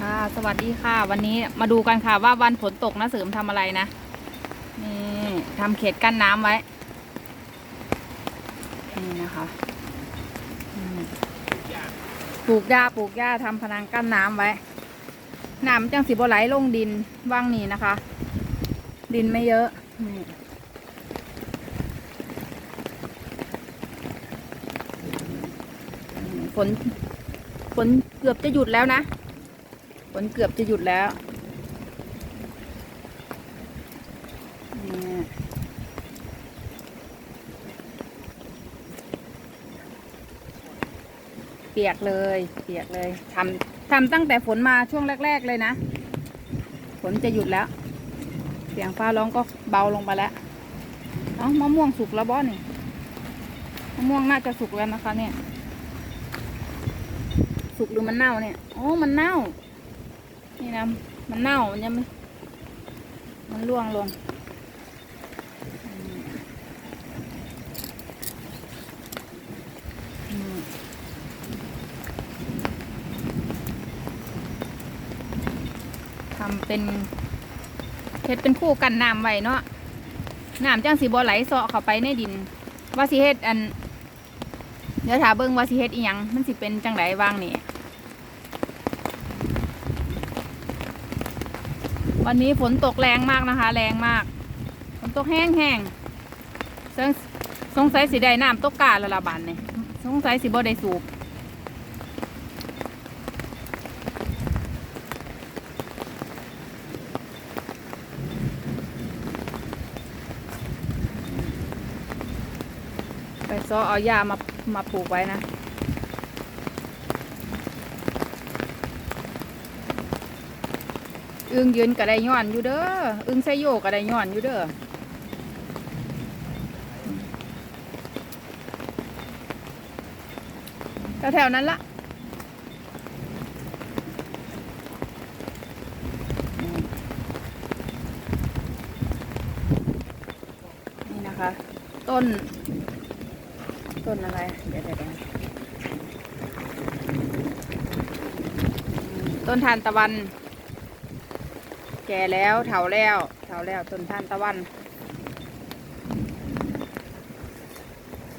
ค่ะ สวัสดีค่ะ วันนี้มาดูกันค่ะว่าวันฝนตกนะเสริมทำอะไรนะ นี่ทำเขตกั้นน้ำไว้ นี่นะคะปลูกหญ้าปลูกหญ้าทำพนังกั้นน้ำไว้น้ำจังสิบไหลลงดินว่างนี่นะคะ ดินไม่เยอะนี่ฝนฝนเกือบจะหยุดแล้วนะ ฝนเกือบจะหยุดแล้วเปียกเลยเปียกเลยทำทำตั้งแต่ฝนมาช่วงแรก ๆ เลยนะ ฝนจะหยุดแล้ว เสียงฟ้าร้องก็เบาลงไปแล้วเอ้ามะม่วงสุกแล้วบอสนี่มะม่วงน่าจะสุกแล้วนะคะเนี่ย สุกหรือมันเน่าเนี่ย โอ้มันเน่า นี่นะมันเน่ามันยังไม่มันร่วงลงทำเป็นเฮ็ดเป็นคู่กันน้ำไว้เนาะน้ำจังสีบ่ไหลเสาะเข้าไปในดิน ว่าสิเฮ็ดอัน เดี๋ยวถาเบิ่งว่าสิเฮ็ดอีหยังมันสิเป็นจังไดวางนี่ วันนี้ฝนตกแรงมากนะคะ แรงมากฝนตกแห้งแห้งสงสงสัยสิได้น้ำตกกาละละบานเนี่ยสงสัยสิบ่ได้สูบไปซ้อเอาหญ้ามามาปลูกไว้นะ อึ้งยืนก็ได้ย้อนอยู่เด้ออึ้งไซโยก็ได้ย้อนอยู่เด้อแถวๆนั้นละนี่นะคะ ต้น ต้นอะไร เดี๋ยวเดี๋ยวเดี๋ยวต้นทานตะวัน แก่แล้วเถาแล้วเถาแล้วต้นท่านตะวัน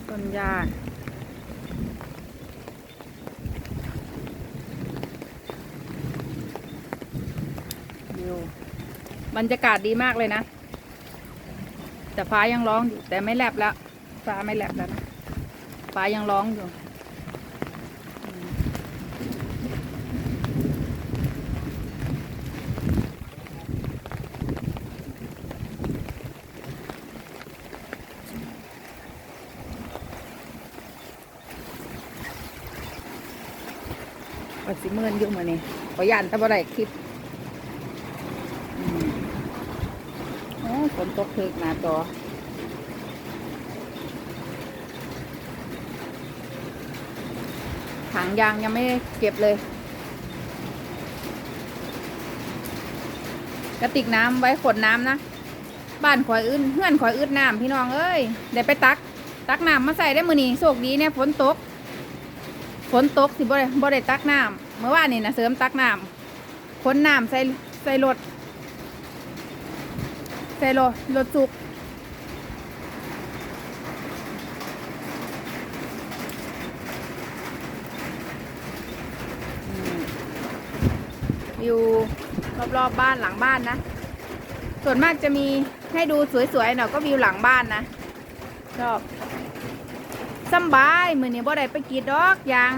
ต้นหญ้าวิวบรรยากาศดีมากเลยนะ แต่ฟ้ายังร้องอยู่แต่ไม่แลบแล้ว ฟ้าไม่แลบแล้วนะ ฟ้ายังร้องอยู่ สิเมินอยู่มือนี้ขอยันแต่บ่ได้คลิปอืมโอ้ฝนตกถึกหน้าจอถังยางยังไม่เก็บเลย กระติกน้ำไว้ขวดน้ำนะ บ้านข่อยอื่นเพื่อนข่อยอึดน้ำพี่น้องเอ้ยเดี๋ยวไปตัก ตักน้ำมาใส่ได้มือนี้โชคดีเนี่ยฝนตก ฝนตกสิบ่ได้บ่ได้ตักน้ำ เมื่อวานนี่นะเสริมตักน้ำขนน้ำใส่ใส่รถใส่รถรถสุกอืมวิวรอบๆบ้านหลังบ้านนะ ส่วนมากจะมีให้ดูสวยๆหน่อยก็วิวหลังบ้านนะชอบสบายมือนี้บ่ได้ไปกีดดอกยาง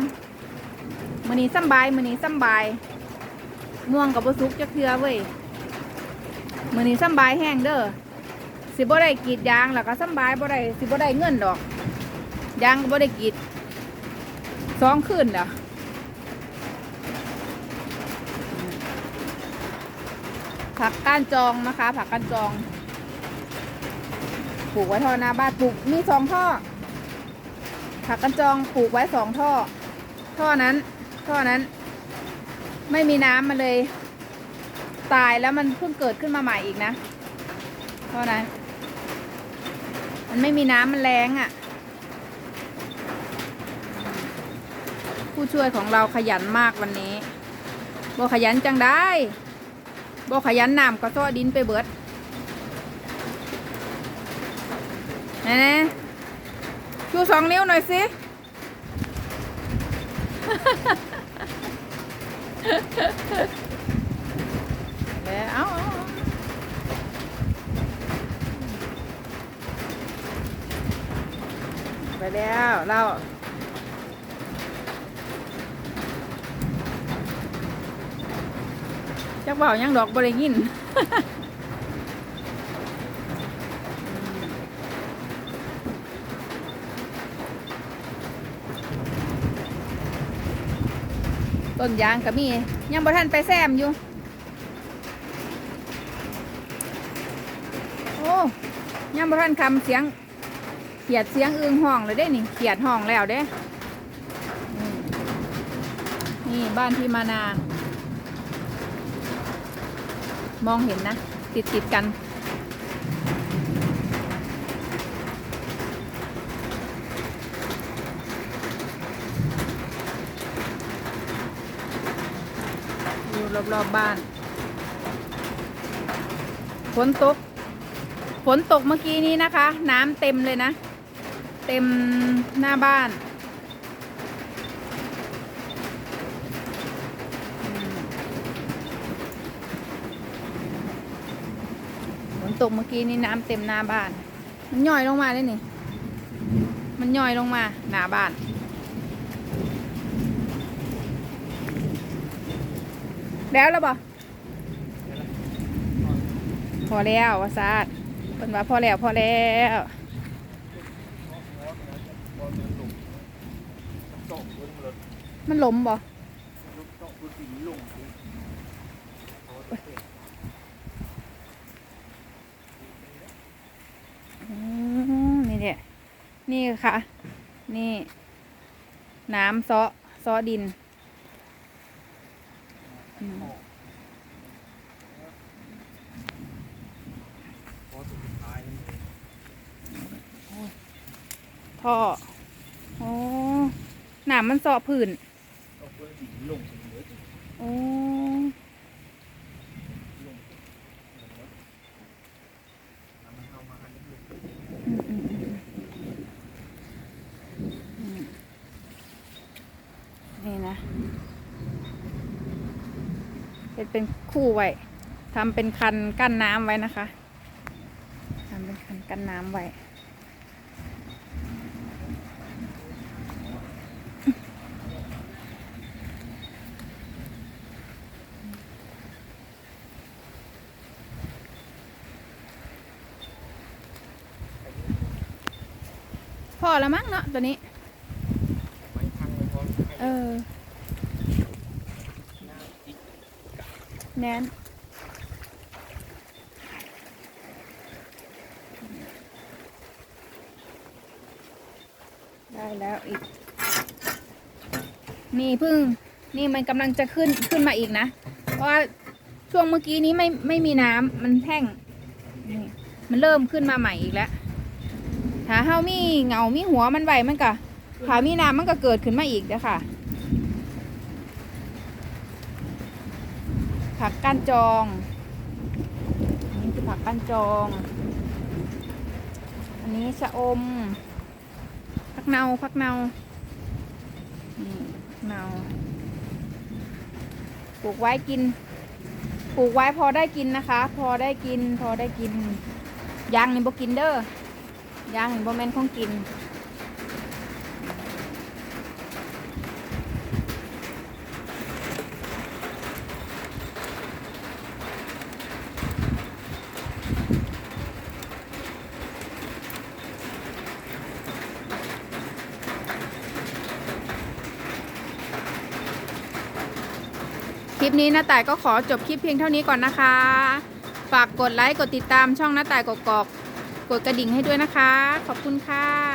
มือนี้สำบายมือนี้สำบายม่วงกับบสุกจะเคลือเว้ยมือนี้สำบายแห้งเด้อสิบ่ได้กรีดยางแล้วก็สำบายบ่ได้สิบ่ได้เงินดอกยางก็บ่ได้กรีดสองคืนเด้อผักก้านจองนะคะ ผักก้านจองปลูกไว้ท่อหน้าบ้านปลูกมีสองท่อผักกันจองปลูกไว้สองท่อ ท่อนั้น ท่อนั้น ไม่มีน้ำมันเลย ตายแล้วมันเพิ่งเกิดขึ้นมาใหม่อีกนะท่อนั้น มันไม่มีน้ำมันแรงอะ่ะ ผู้ช่วยของเราขยันมากวันนี้บ่ขยันจังได้บ่ขยันน้ำก็ซ้อดินไปเบิดแน่ชูสองนิ้วหน่อยสิ แล้วเอาไปแล้วเราจักเบายังดอกบริยิน ต้นยางก็มี ยังบ่ทันไปแซมอยู่ โอ้ยังบ่ทันคำเสียงเขียดเสียงอึงห้องเลยได้นี่เขียดห้องแล้วเด้ นี่บ้านพี่มานา มองเห็นนะ ติดติดกัน อยู่รอบๆบบ้านฝนตกฝนตกเมื่อกี้นี้นะคะ น้ำเต็มเลยนะ เต็มหน้าบ้าน ฝนตกเมื่อกี้นี้น้ำเต็มหน้าบ้าน มันย่อยลงมาเลยนี่ มันย่อยลงมาหน้าบ้าน แล้วแล้วบ่พอแล้ววาซาดเป็นว่าพอแล้วพอแล้วมันล้มบ่อืมนี่เนี่ยนี่ค่ะ นี่ น้ำซ้อซ้อดิน ท่อโอ้หนามมันเสาะผื่นโอ้นี่นะ เป็นเป็นคู่ไว้ทำเป็นคันกั้นน้ำไว้นะคะทำเป็นคันกั้นน้ำไว้พอแล้วมั้งเนาะตัวนี้ เออ แนนได้แล้วอีก นี่พึ่ง นี่มันกำลังจะขึ้นขึ้นมาอีกนะ เพราะว่าช่วงเมื่อกี้นี้ไม่ไม่มีน้ำมันแห้งนี่มันเริ่มขึ้นมาใหม่อีกแล้วถ้าเฮามีเหงามีหัวมันไหวมันก็ถ้ามีน้ำมันก็เกิดขึ้นมาอีกเด้อค่ะ ผักก้านจองอันนี้คือผักก้านจอง อันนี้ชะอมผักเนาผักเนานี่เนาปลูกไว้กิน ปลูกไว้พอได้กินนะคะ พอได้กิน พอได้กินยางนี่บ่กินเด้อยางบ่แม่นของกิน ลิปนี้น้าต่ายก็ขอจบคลิปเพียงเท่านี้ก่อนนะคะ ฝากกดไลค์กดติดตามช่องน้าต่ายกกอกกดกระดิ่งให้ด้วยนะคะ ขอบคุณค่ะ